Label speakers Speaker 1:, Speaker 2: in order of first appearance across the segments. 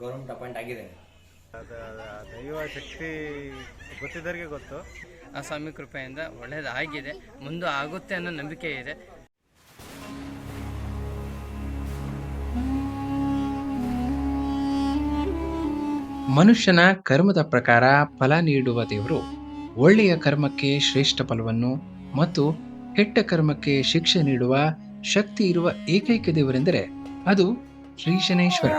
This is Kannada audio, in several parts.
Speaker 1: ಗೌರ್ಮೆಂಟ್ ಅಪಾಯಿಂಟ್ ಆಗಿದೆ.
Speaker 2: ದೈವ ಶಕ್ತಿ ಗೊತ್ತಿದ್ದವರಿಗೆ ಗೊತ್ತು.
Speaker 3: ಆ ಸ್ವಾಮಿ ಕೃಪೆಯಿಂದ ಒಳ್ಳೇದಾಗಿದೆ ಮುಂದೆ ಆಗುತ್ತೆ ಅನ್ನೋ ನಂಬಿಕೆ ಇದೆ.
Speaker 4: ಮನುಷ್ಯನ ಕರ್ಮದ ಪ್ರಕಾರ ಫಲ ನೀಡುವ ದೇವರು ಒಳ್ಳೆಯ ಕರ್ಮಕ್ಕೆ ಶ್ರೇಷ್ಠ ಫಲವನ್ನು ಮತ್ತು ಕೆಟ್ಟ ಕರ್ಮಕ್ಕೆ ಶಿಕ್ಷೆ ನೀಡುವ ಶಕ್ತಿ ಇರುವ ಏಕೈಕ ದೇವರೆಂದರೆ ಅದು ಶ್ರೀ ಶನೇಶ್ವರ.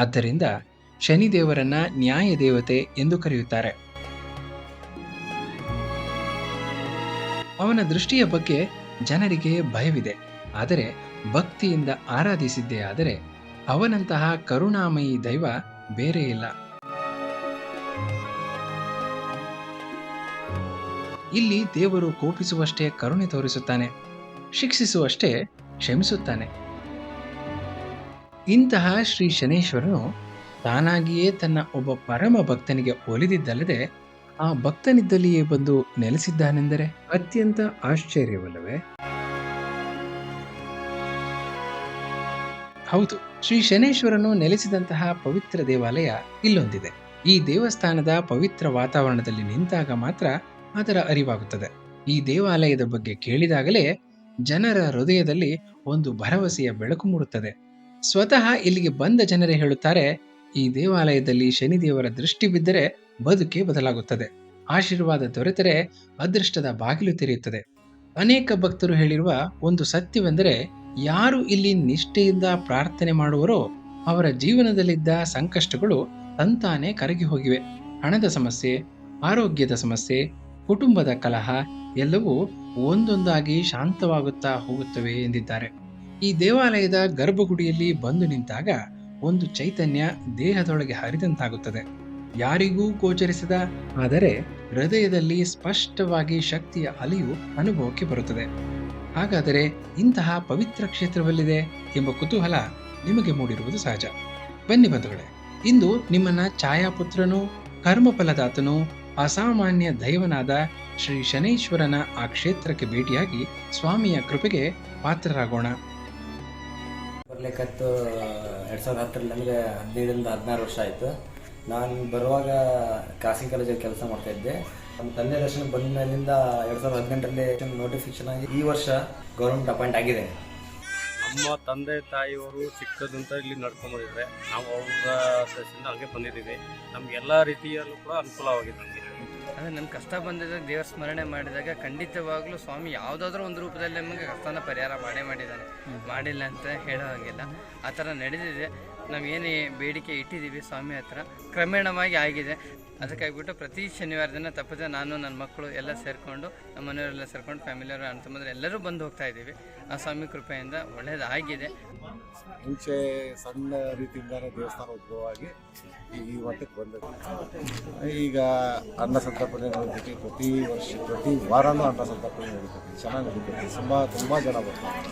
Speaker 4: ಆದ್ದರಿಂದ ಶನಿದೇವರನ್ನ ನ್ಯಾಯ ದೇವತೆ ಎಂದು ಕರೆಯುತ್ತಾರೆ. ಅವನ ದೃಷ್ಟಿಯ ಬಗ್ಗೆ ಜನರಿಗೆ ಭಯವಿದೆ. ಆದರೆ ಭಕ್ತಿಯಿಂದ ಆರಾಧಿಸಿದ್ದೇ ಆದರೆ ಅವನಂತಹ ಕರುಣಾಮಯಿ ದೈವ ಬೇರೆ ಇಲ್ಲ. ಇಲ್ಲಿ ದೇವರು ಕೋಪಿಸುವಷ್ಟೇ ಕರುಣೆ ತೋರಿಸುತ್ತಾನೆ. ಶಿಕ್ಷಿಸುವಷ್ಟೇ ಕ್ಷಮಿಸುತ್ತಾನೆ. ಇಂತಹ ಶ್ರೀ ಶನೇಶ್ವರನು ತಾನಾಗಿಯೇ ತನ್ನ ಒಬ್ಬ ಪರಮ ಭಕ್ತನಿಗೆ ಒಲಿದಿದ್ದಲ್ಲದೆ ಆ ಭಕ್ತನಿದ್ದಲ್ಲಿಯೇ ಬಂದು ನೆಲೆಸಿದ್ದಾನೆಂದರೆ? ಅತ್ಯಂತ ಆಶ್ಚರ್ಯವಲ್ಲವೇ? ಹೌದು, ಶ್ರೀ ಶನೇಶ್ವರನು ನೆಲೆಸಿದಂತಹ ಪವಿತ್ರ ದೇವಾಲಯ ಇಲ್ಲೊಂದಿದೆ. ಈ ದೇವಸ್ಥಾನದ ಪವಿತ್ರ ವಾತಾವರಣದಲ್ಲಿ ನಿಂತಾಗ ಮಾತ್ರ ಅದರ ಅರಿವಾಗುತ್ತದೆ. ಈ ದೇವಾಲಯದ ಬಗ್ಗೆ ಕೇಳಿದಾಗಲೇ ಜನರ ಹೃದಯದಲ್ಲಿ ಒಂದು ಭರವಸೆಯ ಬೆಳಕು ಮೂಡುತ್ತದೆ. ಸ್ವತಃ ಇಲ್ಲಿಗೆ ಬಂದ ಜನರೇ ಹೇಳುತ್ತಾರೆ, ಈ ದೇವಾಲಯದಲ್ಲಿ ಶನಿದೇವರ ದೃಷ್ಟಿ ಬಿದ್ದರೆ ಬದುಕೆ ಬದಲಾಗುತ್ತದೆ. ಆಶೀರ್ವಾದ ದೊರೆತರೆ ಅದೃಷ್ಟದ ಬಾಗಿಲು ತೆರೆಯುತ್ತದೆ. ಅನೇಕ ಭಕ್ತರು ಹೇಳಿರುವ ಒಂದು ಸತ್ಯವೆಂದರೆ, ಯಾರು ಇಲ್ಲಿ ನಿಷ್ಠೆಯಿಂದ ಪ್ರಾರ್ಥನೆ ಮಾಡುವರೋ ಅವರ ಜೀವನದಲ್ಲಿದ್ದ ಸಂಕಷ್ಟಗಳು ತಂತಾನೆ ಕರಗಿ ಹೋಗಿವೆ. ಹಣದ ಸಮಸ್ಯೆ, ಆರೋಗ್ಯದ ಸಮಸ್ಯೆ, ಕುಟುಂಬದ ಕಲಹ ಎಲ್ಲವೂ ಒಂದೊಂದಾಗಿ ಶಾಂತವಾಗುತ್ತಾ ಹೋಗುತ್ತವೆ ಎಂದಿದ್ದಾರೆ. ಈ ದೇವಾಲಯದ ಗರ್ಭಗುಡಿಯಲ್ಲಿ ಬಂದು ನಿಂತಾಗ ಒಂದು ಚೈತನ್ಯ ದೇಹದೊಳಗೆ ಹರಿದಂತಾಗುತ್ತದೆ. ಯಾರಿಗೂ ಗೋಚರಿಸದ, ಆದರೆ ಹೃದಯದಲ್ಲಿ ಸ್ಪಷ್ಟವಾಗಿ ಶಕ್ತಿಯ ಅಲೆಯು ಅನುಭವಕ್ಕೆ ಬರುತ್ತದೆ. ಹಾಗಾದರೆ ಇಂತಹ ಪವಿತ್ರ ಕ್ಷೇತ್ರವಲ್ಲಿದೆ ಎಂಬ ಕುತೂಹಲ ನಿಮಗೆ ಮೂಡಿರುವುದು ಸಹಜ. ಬನ್ನಿ ಬಂಧುಗಳೇ, ಇಂದು ನಿಮ್ಮನ್ನ ಛಾಯಾಪುತ್ರನು, ಕರ್ಮಫಲದಾತನು, ಅಸಾಮಾನ್ಯ ದೈವನಾದ ಶ್ರೀ ಶನೈಶ್ವರನ ಆ ಕ್ಷೇತ್ರಕ್ಕೆ ಭೇಟಿಯಾಗಿ ಸ್ವಾಮಿಯ ಕೃಪೆಗೆ ಪಾತ್ರರಾಗೋಣ.
Speaker 1: ಬರ್ಲಿಕ್ಕತ್ತು ಎರಡು ಸಾವಿರದ ಹತ್ತರಲ್ಲಿ ನನಗೆ ಹದಿನೈದರಿಂದ ಹದಿನಾರು ವರ್ಷ ಆಯಿತು. ನಾನು ಬರುವಾಗ ಖಾಸಗಿ ಕಾಲೇಜಲ್ಲಿ ಕೆಲಸ ಮಾಡ್ತಾ ಇದ್ದೆ. ನಮ್ಮ ತಂದೆ ದರ್ಶನ ಬಂದ ಮೇಲಿಂದ ಎರಡು ಸಾವಿರದ ಹದಿನೆಂಟರಲ್ಲಿ ನೋಟಿಫಿಕೇಶನ್ ಆಗಿ ಈ ವರ್ಷ ಗೌರ್ಮೆಂಟ್ ಅಪಾಯಿಂಟ್ ಆಗಿದೆ.
Speaker 2: ನಮ್ಮ ತಂದೆ ತಾಯಿಯವರು ಚಿಕ್ಕದಂತ ಇಲ್ಲಿ ನಡ್ಕೊಂಡು ಬಂದಿದ್ದಾರೆ ನಾವು ಅವ್ರ ಸದಸ್ಯ ಹಾಗೆ ಬಂದಿದ್ದೀವಿ. ನಮ್ಗೆ ಎಲ್ಲ ರೀತಿಯಲ್ಲೂ ಕೂಡ ಅನುಕೂಲವಾಗಿದೆ ನಮಗೆ.
Speaker 3: ಅದೇ ನಮ್ಮ ಕಷ್ಟ ಬಂದಿದ್ದಾಗ ದೇವರ ಸ್ಮರಣೆ ಮಾಡಿದಾಗ ಖಂಡಿತವಾಗ್ಲೂ ಸ್ವಾಮಿ ಯಾವುದಾದ್ರೂ ಒಂದು ರೂಪದಲ್ಲಿ ನಮಗೆ ಕಷ್ಟನ ಪರಿಹಾರ ಮಾಡೇ ಮಾಡಿದ್ದಾನೆ. ಮಾಡಿಲ್ಲ ಅಂತ ಹೇಳೋ ಹಾಗಿಲ್ಲ. ಆ ಥರ ನಡೆದಿದೆ. ನಾವು ಏನೇ ಬೇಡಿಕೆ ಇಟ್ಟಿದ್ದೀವಿ ಸ್ವಾಮಿ ಹತ್ರ ಕ್ರಮೇಣವಾಗಿ ಆಗಿದೆ. ಅದಕ್ಕಾಗ್ಬಿಟ್ಟು ಪ್ರತಿ ಶನಿವಾರ ದಿನ ತಪ್ಪದೆ ನಾನು ನನ್ನ ಮಕ್ಕಳು ಎಲ್ಲ ಸೇರಿಕೊಂಡು ನಮ್ಮ ಮನೆಯವರೆಲ್ಲ ಸೇರ್ಕೊಂಡು ಫ್ಯಾಮಿಲಿಯವರು ಅಂತ ತಮ್ಮಂದ್ರೆ ಎಲ್ಲರೂ ಬಂದು ಹೋಗ್ತಾ ಇದ್ದೀವಿ. ಆ ಸ್ವಾಮಿ ಕೃಪೆಯಿಂದ ಒಳ್ಳೇದಾಗಿದೆ.
Speaker 5: ಮುಂಚೆ ಸಣ್ಣ ರೀತಿಯಿಂದ ದೇವಸ್ಥಾನ ಉದ್ಭವವಾಗಿ ಈ ಮಟ್ಟಕ್ಕೆ ಬಂದಿದೆ. ಈಗ ಅನ್ನ ಸಂತರ್ಪಣೆ ನಡೀತೈತಿ ಪ್ರತಿ ವರ್ಷ, ಪ್ರತಿ ವಾರನೂ ಅನ್ನ ಸಂತರ್ಪಣೆ ನಡೀತೈತಿ ಚೆನ್ನಾಗಿ ನಡೀತೈತಿ ತುಂಬ ತುಂಬ ಜನ ಬರ್ತಾರೆ.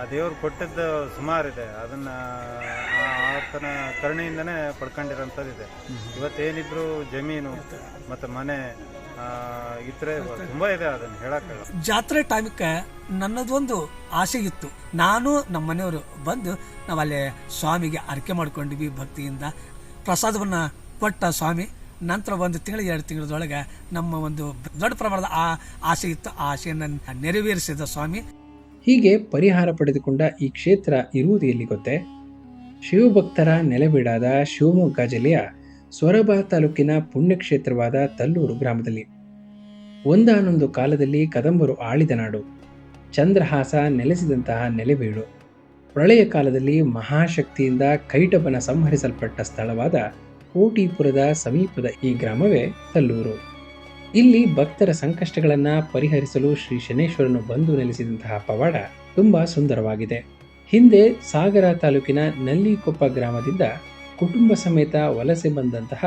Speaker 2: ಆ ದೇವ್ರು ಕೊಟ್ಟಿದ್ದು ಸುಮಾರಿದೆ ಅದನ್ನ ಆತನ ಕರುಣೆಯಿಂದನೇ ಪಡ್ಕೊಂಡಿರೋಂಥದ್ದಿದೆ. ಇವತ್ತೇನಿದ್ರು ಜಮೀನು ಮತ್ತು ಮನೆ ಆ, ಇದ್ರೆ ತುಂಬ ಇದೆ ಅದನ್ನು ಹೇಳಕ್ಕಾಗಲ್ಲ.
Speaker 6: ಜಾತ್ರೆ ಟೈಮಕ್ಕೆ ನನ್ನದೊಂದು ಆಸೆ ಇತ್ತು. ನಾನು ನಮ್ಮ ಮನೆಯವರು ಬಂದು ನಾವಲ್ಲಿ ಸ್ವಾಮಿಗೆ ಅರ್ಕೆ ಮಾಡ್ಕೊಂಡ್ವಿ ಭಕ್ತಿಯಿಂದ. ಪ್ರಸಾದವನ್ನ ಕೊಟ್ಟ ಸ್ವಾಮಿ ನಂತರ ಒಂದು ತಿಂಗಳು ಎರಡು ತಿಂಗಳದೊಳಗೆ ನಮ್ಮ ಒಂದು ದೊಡ್ಡ ಪ್ರಮಾಣದ ಆ ಆಸೆ ಇತ್ತು. ಆ ಆಸೆಯನ್ನು ನೆರವೇರಿಸಿದ ಸ್ವಾಮಿ.
Speaker 4: ಹೀಗೆ ಪರಿಹಾರ ಪಡೆದುಕೊಂಡ ಈ ಕ್ಷೇತ್ರ ಇರುವುದು ಎಲ್ಲಿ ಗೊತ್ತೇ? ಶಿವಭಕ್ತರ ನೆಲೆಬೀಡಾದ ಶಿವಮೊಗ್ಗ ಜಿಲ್ಲೆಯ ಸೊರಬ ತಾಲೂಕಿನ ಪುಣ್ಯಕ್ಷೇತ್ರವಾದ ತಲ್ಲೂರು ಗ್ರಾಮದಲ್ಲಿ. ಒಂದಾನೊಂದು ಕಾಲದಲ್ಲಿ ಕದಂಬರು ಆಳಿದ ನಾಡು. ಚಂದ್ರಹಾಸ ನೆಲೆಸಿದಂತಹ ನೆಲೆಬೀಡು. ಪ್ರಳಯ ಕಾಲದಲ್ಲಿ ಮಹಾಶಕ್ತಿಯಿಂದ ಕೈಟಬನ ಸಂಹರಿಸಲ್ಪಟ್ಟ ಸ್ಥಳವಾದ ಕೋಟಿಪುರದ ಸಮೀಪದ ಈ ಗ್ರಾಮವೇ ತಲ್ಲೂರು. ಇಲ್ಲಿ ಭಕ್ತರ ಸಂಕಷ್ಟಗಳನ್ನು ಪರಿಹರಿಸಲು ಶ್ರೀ ಶನೇಶ್ವರನು ಬಂದು ನೆಲೆಸಿದಂತಹ ಪವಾಡ ತುಂಬಾ ಸುಂದರವಾಗಿದೆ. ಹಿಂದೆ ಸಾಗರ ತಾಲೂಕಿನ ನಲ್ಲಿಕೊಪ್ಪ ಗ್ರಾಮದಿಂದ ಕುಟುಂಬ ಸಮೇತ ವಲಸೆ ಬಂದಂತಹ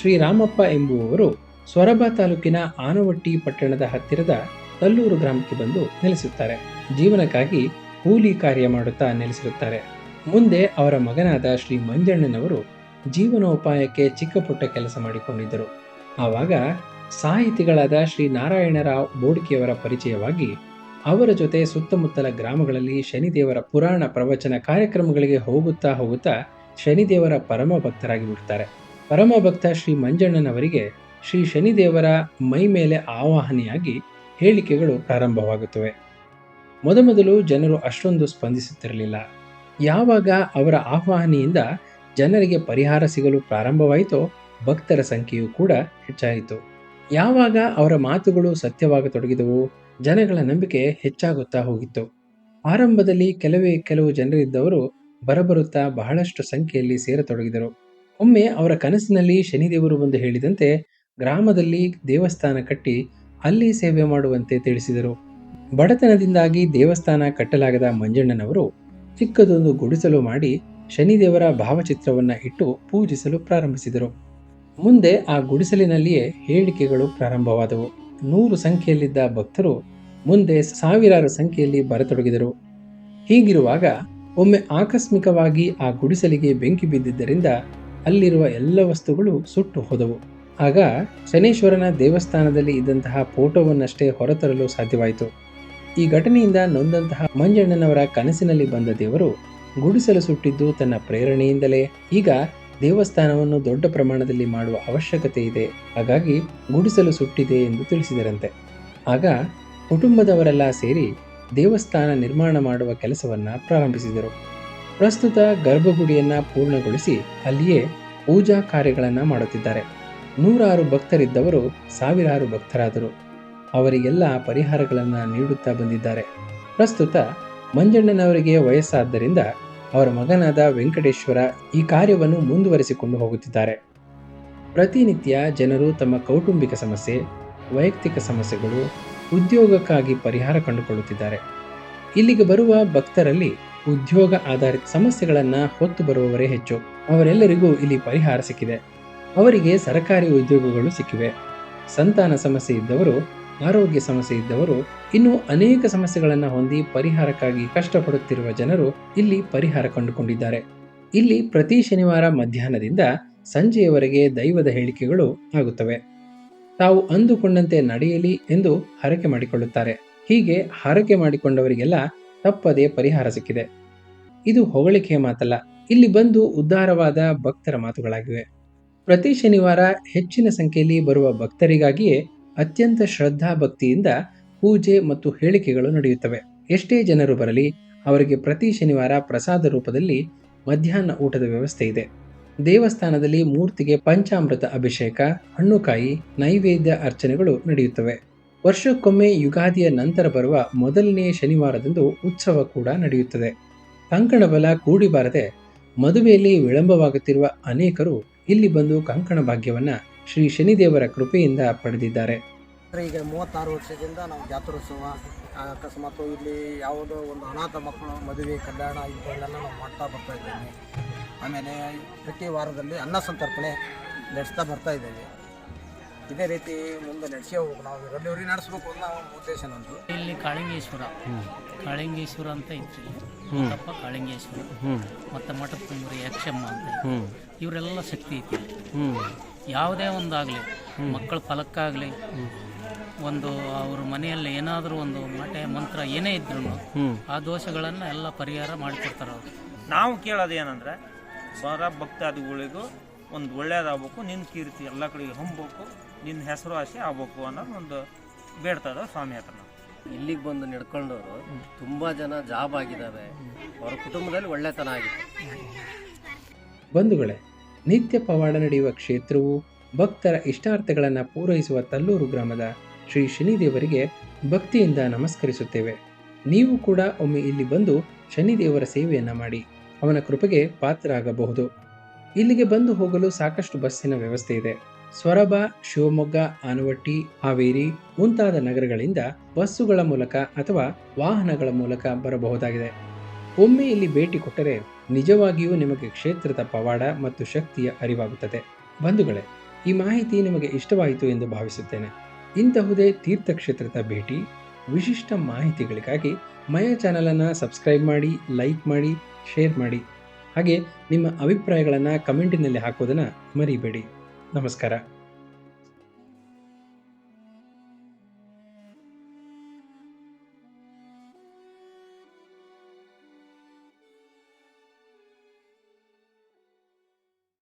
Speaker 4: ಶ್ರೀರಾಮಪ್ಪ ಎಂಬುವವರು ಸೊರಬ ತಾಲೂಕಿನ ಆನವಟ್ಟಿ ಪಟ್ಟಣದ ಹತ್ತಿರದ ತಲ್ಲೂರು ಗ್ರಾಮಕ್ಕೆ ಬಂದು ನೆಲೆಸುತ್ತಾರೆ. ಜೀವನಕ್ಕಾಗಿ ಕೂಲಿ ಕಾರ್ಯ ಮಾಡುತ್ತಾ ನೆಲೆಸಿರುತ್ತಾರೆ. ಮುಂದೆ ಅವರ ಮಗನಾದ ಶ್ರೀ ಮಂಜಣ್ಣನವರು ಜೀವನೋಪಾಯಕ್ಕೆ ಚಿಕ್ಕ ಪುಟ್ಟ ಕೆಲಸ ಮಾಡಿಕೊಂಡಿದ್ದರು. ಆವಾಗ ಸಾಹಿತಿಗಳಾದ ಶ್ರೀ ನಾರಾಯಣರಾವ್ ಬೋಡ್ಕಿಯವರ ಪರಿಚಯವಾಗಿ ಅವರ ಜೊತೆ ಸುತ್ತಮುತ್ತಲ ಗ್ರಾಮಗಳಲ್ಲಿ ಶನಿದೇವರ ಪುರಾಣ ಪ್ರವಚನ ಕಾರ್ಯಕ್ರಮಗಳಿಗೆ ಹೋಗುತ್ತಾ ಹೋಗುತ್ತಾ ಶನಿದೇವರ ಪರಮ ಭಕ್ತರಾಗಿ ಬಿಡ್ತಾರೆ. ಪರಮ ಭಕ್ತ ಶ್ರೀ ಮಂಜಣ್ಣನವರಿಗೆ ಶ್ರೀ ಶನಿದೇವರ ಮೈ ಮೇಲೆ ಆವಾಹನೆಯಾಗಿ ಹೇಳಿಕೆಗಳು ಪ್ರಾರಂಭವಾಗುತ್ತವೆ. ಮೊದಮೊದಲು ಜನರು ಅಷ್ಟೊಂದು ಸ್ಪಂದಿಸುತ್ತಿರಲಿಲ್ಲ. ಯಾವಾಗ ಅವರ ಆಹ್ವಾನೆಯಿಂದ ಜನರಿಗೆ ಪರಿಹಾರ ಸಿಗಲು ಪ್ರಾರಂಭವಾಯಿತೋ ಭಕ್ತರ ಸಂಖ್ಯೆಯು ಕೂಡ ಹೆಚ್ಚಾಯಿತು. ಯಾವಾಗ ಅವರ ಮಾತುಗಳು ಸತ್ಯವಾಗತೊಡಗಿದವು ಜನಗಳ ನಂಬಿಕೆ ಹೆಚ್ಚಾಗುತ್ತಾ ಹೋಗಿತ್ತು. ಆರಂಭದಲ್ಲಿ ಕೆಲವೇ ಕೆಲವು ಜನರಿದ್ದವರು ಬರಬರುತ್ತಾ ಬಹಳಷ್ಟು ಸಂಖ್ಯೆಯಲ್ಲಿ ಸೇರತೊಡಗಿದರು. ಒಮ್ಮೆ ಅವರ ಕನಸಿನಲ್ಲಿ ಶನಿದೇವರು ಬಂದು ಹೇಳಿದಂತೆ ಗ್ರಾಮದಲ್ಲಿ ದೇವಸ್ಥಾನ ಕಟ್ಟಿ ಅಲ್ಲಿ ಸೇವೆ ಮಾಡುವಂತೆ ತಿಳಿಸಿದರು. ಬಡತನದಿಂದಾಗಿ ದೇವಸ್ಥಾನ ಕಟ್ಟಲಾಗದ ಮಂಜಣ್ಣನವರು ಚಿಕ್ಕದೊಂದು ಗುಡಿಸಲು ಮಾಡಿ ಶನಿದೇವರ ಭಾವಚಿತ್ರವನ್ನು ಇಟ್ಟು ಪೂಜಿಸಲು ಪ್ರಾರಂಭಿಸಿದರು. ಮುಂದೆ ಆ ಗುಡಿಸಲಿನಲ್ಲಿಯೇ ಹೇಳಿಕೆಗಳು ಪ್ರಾರಂಭವಾದವು. ನೂರು ಸಂಖ್ಯೆಯಲ್ಲಿದ್ದ ಭಕ್ತರು ಮುಂದೆ ಸಾವಿರಾರು ಸಂಖ್ಯೆಯಲ್ಲಿ ಬರತೊಡಗಿದರು. ಹೀಗಿರುವಾಗ ಒಮ್ಮೆ ಆಕಸ್ಮಿಕವಾಗಿ ಆ ಗುಡಿಸಲಿಗೆ ಬೆಂಕಿ ಬಿದ್ದಿದ್ದರಿಂದ ಅಲ್ಲಿರುವ ಎಲ್ಲ ವಸ್ತುಗಳು ಸುಟ್ಟು ಹೋದವು. ಆಗ ಶನೇಶ್ವರನ ದೇವಸ್ಥಾನದಲ್ಲಿ ಇದ್ದಂತಹ ಫೋಟೋವನ್ನಷ್ಟೇ ಹೊರತರಲು ಸಾಧ್ಯವಾಯಿತು. ಈ ಘಟನೆಯಿಂದ ನೊಂದಂತಹ ಮಂಜಣ್ಣನವರ ಕನಸಿನಲ್ಲಿ ಬಂದ ದೇವರು ಗುಡಿಸಲು ಸುಟ್ಟಿದ್ದು ತನ್ನ ಪ್ರೇರಣೆಯಿಂದಲೇ ಈಗ ದೇವಸ್ಥಾನವನ್ನು ದೊಡ್ಡ ಪ್ರಮಾಣದಲ್ಲಿ ಮಾಡುವ ಅವಶ್ಯಕತೆ ಇದೆ. ಹಾಗಾಗಿ ಗುಡಿಸಲು ಸುಟ್ಟಿದೆ ಎಂದು ತಿಳಿಸಿದರಂತೆ. ಆಗ ಕುಟುಂಬದವರೆಲ್ಲ ಸೇರಿ ದೇವಸ್ಥಾನ ನಿರ್ಮಾಣ ಮಾಡುವ ಕೆಲಸವನ್ನ ಪ್ರಾರಂಭಿಸಿದರು. ಪ್ರಸ್ತುತ ಗರ್ಭಗುಡಿಯನ್ನ ಪೂರ್ಣಗೊಳಿಸಿ ಅಲ್ಲಿಯೇ ಪೂಜಾ ಕಾರ್ಯಗಳನ್ನು ಮಾಡುತ್ತಿದ್ದಾರೆ. ನೂರಾರು ಭಕ್ತರಿದ್ದವರು ಸಾವಿರಾರು ಭಕ್ತರಾದರು. ಅವರಿಗೆಲ್ಲ ಪರಿಹಾರಗಳನ್ನು ನೀಡುತ್ತಾ ಬಂದಿದ್ದಾರೆ. ಪ್ರಸ್ತುತ ಮಂಜಣ್ಣನವರಿಗೆ ವಯಸ್ಸಾದ್ದರಿಂದ ಅವರ ಮಗನಾದ ವೆಂಕಟೇಶ್ವರ ಈ ಕಾರ್ಯವನ್ನು ಮುಂದುವರಿಸಿಕೊಂಡು ಹೋಗುತ್ತಿದ್ದಾರೆ. ಪ್ರತಿನಿತ್ಯ ಜನರು ತಮ್ಮ ಕೌಟುಂಬಿಕ ಸಮಸ್ಯೆ, ವೈಯಕ್ತಿಕ ಸಮಸ್ಯೆಗಳು ಉದ್ಯೋಗಕ್ಕಾಗಿ ಪರಿಹಾರ ಕಂಡುಕೊಳ್ಳುತ್ತಿದ್ದಾರೆ. ಇಲ್ಲಿಗೆ ಬರುವ ಭಕ್ತರಲ್ಲಿ ಉದ್ಯೋಗ ಆಧಾರಿತ ಸಮಸ್ಯೆಗಳನ್ನ ಹೊತ್ತು ಬರುವವರೇ ಹೆಚ್ಚು. ಅವರೆಲ್ಲರಿಗೂ ಇಲ್ಲಿ ಪರಿಹಾರ ಸಿಕ್ಕಿದೆ. ಅವರಿಗೆ ಸರಕಾರಿ ಉದ್ಯೋಗಗಳು ಸಿಕ್ಕಿವೆ. ಸಂತಾನ ಸಮಸ್ಯೆ ಇದ್ದವರು, ಆರೋಗ್ಯ ಸಮಸ್ಯೆ ಇದ್ದವರು, ಇನ್ನೂ ಅನೇಕ ಸಮಸ್ಯೆಗಳನ್ನು ಹೊಂದಿ ಪರಿಹಾರಕ್ಕಾಗಿ ಕಷ್ಟಪಡುತ್ತಿರುವ ಜನರು ಇಲ್ಲಿ ಪರಿಹಾರ ಕಂಡುಕೊಂಡಿದ್ದಾರೆ. ಇಲ್ಲಿ ಪ್ರತಿ ಶನಿವಾರ ಮಧ್ಯಾಹ್ನದಿಂದ ಸಂಜೆಯವರೆಗೆ ದೈವದ ಹೇಳಿಕೆಗಳು ಆಗುತ್ತವೆ. ತಾವು ಅಂದುಕೊಂಡಂತೆ ನಡೆಯಲಿ ಎಂದು ಹರಕೆ ಮಾಡಿಕೊಳ್ಳುತ್ತಾರೆ. ಹೀಗೆ ಹರಕೆ ಮಾಡಿಕೊಂಡವರಿಗೆಲ್ಲ ತಪ್ಪದೇ ಪರಿಹಾರ ಸಿಕ್ಕಿದೆ. ಇದು ಹೊಗಳಿಕೆಯ ಮಾತಲ್ಲ. ಇಲ್ಲಿ ಬಂದು ಉದ್ಧಾರವಾದ ಭಕ್ತರ ಮಾತುಗಳಾಗಿವೆ. ಪ್ರತಿ ಶನಿವಾರ ಹೆಚ್ಚಿನ ಸಂಖ್ಯೆಯಲ್ಲಿ ಬರುವ ಭಕ್ತರಿಗಾಗಿಯೇ ಅತ್ಯಂತ ಶ್ರದ್ಧಾ ಭಕ್ತಿಯಿಂದ ಪೂಜೆ ಮತ್ತು ಹೇಳಿಕೆಗಳು ನಡೆಯುತ್ತವೆ. ಎಷ್ಟೇ ಜನರು ಬರಲಿ, ಅವರಿಗೆ ಪ್ರತಿ ಶನಿವಾರ ಪ್ರಸಾದ ರೂಪದಲ್ಲಿ ಮಧ್ಯಾಹ್ನ ಊಟದ ವ್ಯವಸ್ಥೆ ಇದೆ. ದೇವಸ್ಥಾನದಲ್ಲಿ ಮೂರ್ತಿಗೆ ಪಂಚಾಮೃತ ಅಭಿಷೇಕ, ಹಣ್ಣುಕಾಯಿ, ನೈವೇದ್ಯ ಅರ್ಚನೆಗಳು ನಡೆಯುತ್ತವೆ. ವರ್ಷಕ್ಕೊಮ್ಮೆ ಯುಗಾದಿಯ ನಂತರ ಬರುವ ಮೊದಲನೆಯ ಶನಿವಾರದಂದು ಉತ್ಸವ ಕೂಡ ನಡೆಯುತ್ತದೆ. ಕಂಕಣ ಬಲ ಕೂಡಿ ಬಾರದೆ ಮದುವೆಯಲ್ಲಿ ವಿಳಂಬವಾಗುತ್ತಿರುವ ಅನೇಕರು ಇಲ್ಲಿ ಬಂದು ಕಂಕಣ ಭಾಗ್ಯವನ್ನ ಶ್ರೀ ಶನಿದೇವರ ಕೃಪೆಯಿಂದ ಪಡೆದಿದ್ದಾರೆ.
Speaker 7: ಈಗ ಮೂವತ್ತಾರು ವರ್ಷದಿಂದ ನಾವು ಜಾತ್ರೋತ್ಸವ ಅಕಸ್ಮಾತ್ ಇಲ್ಲಿ ಯಾವುದೋ ಒಂದು ಅನಾಥ ಮಕ್ಕಳು ಮದುವೆ, ಕಲ್ಯಾಣ ಇಂಥವೆಲ್ಲ ನಾವು ಮಾಡ್ತಾ ಬರ್ತಾ ಇದ್ದೇವೆ. ಆಮೇಲೆ ಪ್ರತಿ ವಾರದಲ್ಲಿ ಅನ್ನ ಸಂತರ್ಪಣೆ ನಡೆಸ್ತಾ ಬರ್ತಾ ಇದ್ದೇವೆ. ಇದೇ ರೀತಿ ಮುಂದೆ ನಡೆಸಿ ಹೋಗ್ಬೇಕು ನಾವು ಎರಡೂವರೆ ನಡೆಸ್ಬೇಕು ಅನ್ನೋ ನಾವು ಉದ್ದೇಶ ನಮ್ಮದು
Speaker 8: ಇಲ್ಲಿ ಕಾಳಿಂಗೇಶ್ವರ. ಕಾಳಿಂಗೇಶ್ವರ ಅಂತ ಇತ್ತು ತಪ್ಪ ಕಾಳಿಂಗೇಶ್ವರ. ಮತ್ತು ಮಠದ ಯಕ್ಷಮ್ಮ ಅಂತ. ಇವರೆಲ್ಲ ಶಕ್ತಿ ಐತಿ. ಯಾವುದೇ ಒಂದಾಗಲಿ ಮಕ್ಕಳ ಫಲಕ್ಕಾಗಲಿ ಒಂದು ಅವ್ರ ಮನೆಯಲ್ಲಿ ಏನಾದರೂ ಒಂದು ಮಠೆ ಮಂತ್ರ ಏನೇ ಇದ್ರು ಆ ದೋಷಗಳನ್ನು ಎಲ್ಲ ಪರಿಹಾರ ಮಾಡಿಕೊಡ್ತಾರೆ ಅವರು.
Speaker 9: ನಾವು ಕೇಳೋದು ಏನಂದ್ರೆ ಬರ ಭಕ್ತಾದಿಗಳಿಗೂ ಒಂದು ಒಳ್ಳೇದಾಗಬೇಕು ನಿನ್ನ ಕೀರ್ತಿ ಎಲ್ಲ ಕಡೆಗೆ ಹೊಂಬೇಕು ನಿನ್ನ ಹೆಸರು ಆಸೆ ಆಗ್ಬೇಕು ಅನ್ನೋದು ಒಂದು ಬೇಡ್ತದ ಸ್ವಾಮಿ ಹತ್ರ ನಾವು.
Speaker 10: ಇಲ್ಲಿಗೆ ಬಂದು ನಡ್ಕೊಂಡವರು ತುಂಬಾ ಜನ ಜಾಬ್ ಆಗಿದ್ದಾರೆ ಅವರ ಕುಟುಂಬದಲ್ಲಿ ಒಳ್ಳೆತನ ಆಗಿದೆ.
Speaker 4: ಬಂಧುಗಳೇ ನಿತ್ಯ ಪವಾಡ ನಡೆಯುವ ಕ್ಷೇತ್ರವು ಭಕ್ತರ ಇಷ್ಟಾರ್ಥಗಳನ್ನು ಪೂರೈಸುವ ತಲ್ಲೂರು ಗ್ರಾಮದ ಶ್ರೀ ಶನಿದೇವರಿಗೆ ಭಕ್ತಿಯಿಂದ ನಮಸ್ಕರಿಸುತ್ತೇವೆ. ನೀವು ಕೂಡ ಒಮ್ಮೆ ಇಲ್ಲಿ ಬಂದು ಶನಿದೇವರ ಸೇವೆಯನ್ನು ಮಾಡಿ. ಅವನ ಕೃಪೆಗೆ ಪಾತ್ರರಾಗಬಹುದು. ಇಲ್ಲಿಗೆ ಬಂದು ಹೋಗಲು ಸಾಕಷ್ಟು ಬಸ್ಸಿನ ವ್ಯವಸ್ಥೆ ಇದೆ. ಸ್ವರಬ ಶಿವಮೊಗ್ಗ, ಆನವಟ್ಟಿ, ಹಾವೇರಿ ಮುಂತಾದ ನಗರಗಳಿಂದ ಬಸ್ಸುಗಳ ಮೂಲಕ ಅಥವಾ ವಾಹನಗಳ ಮೂಲಕ ಬರಬಹುದಾಗಿದೆ. ಒಮ್ಮೆ ಇಲ್ಲಿ ಭೇಟಿ ಕೊಟ್ಟರೆ ನಿಜವಾಗಿಯೂ ನಿಮಗೆ ಕ್ಷೇತ್ರದ ಪವಾಡ ಮತ್ತು ಶಕ್ತಿಯ ಅರಿವಾಗುತ್ತದೆ. ಬಂಧುಗಳೇ, ಈ ಮಾಹಿತಿ ನಿಮಗೆ ಇಷ್ಟವಾಯಿತು ಎಂದು ಭಾವಿಸುತ್ತೇನೆ. ಇಂತಹುದೇ ತೀರ್ಥಕ್ಷೇತ್ರದ ಭೇಟಿ. ವಿಶಿಷ್ಟ ಮಾಹಿತಿಗಳಿಗಾಗಿ ಮಯ ಚಾನಲನ್ನು ಸಬ್ಸ್ಕ್ರೈಬ್ ಮಾಡಿ, ಲೈಕ್ ಮಾಡಿ ಶೇರ್ ಮಾಡಿ. ಹಾಗೆ ನಿಮ್ಮ ಅಭಿಪ್ರಾಯಗಳನ್ನು ಕಮೆಂಟಿನಲ್ಲಿ ಹಾಕೋದನ್ನು ಮರಿಬೇಡಿ. ನಮಸ್ಕಾರ.